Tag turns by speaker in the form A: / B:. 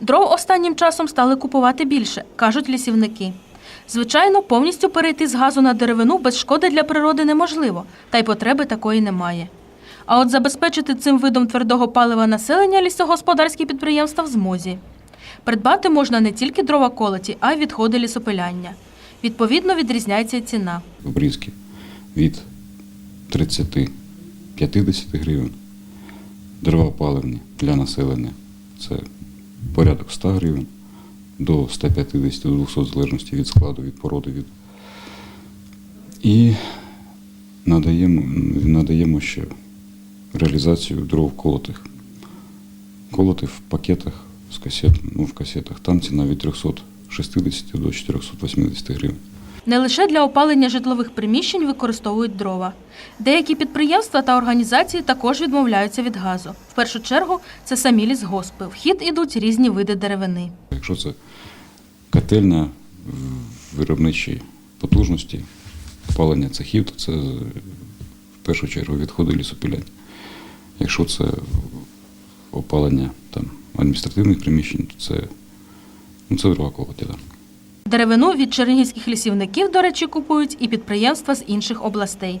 A: Дров останнім часом стали купувати більше, кажуть лісівники. Звичайно, повністю перейти з газу на деревину без шкоди для природи неможливо, та й потреби такої немає. А от забезпечити цим видом твердого палива населення лісогосподарські підприємства в змозі. Придбати можна не тільки дрова колоті, а й відходи лісопиляння. Відповідно, відрізняється й ціна.
B: обрізки від 30-50 гривень. Дрова паливні для населення це порядок 100 гривень до 150-200 в залежності від складу, від породи. Від... І надаємо, надаємо ще реалізацію дров колотих. Колоти в пакетах з касет, ну, в касетах. Там ціна від 360 до 480 гривень.
A: Не лише для опалення житлових приміщень використовують дрова. Деякі підприємства та організації також відмовляються від газу. В першу чергу це самі лісгоспи. В хід ідуть різні види деревини.
B: Якщо це котельня в виробничій потужності, опалення цехів, то це в першу чергу відходи лісопиляння. Якщо це опалення там, адміністративних приміщень, то це, ну, це дрова колоті.
A: Деревину від чернігівських лісівників, до речі, купують і підприємства з інших областей.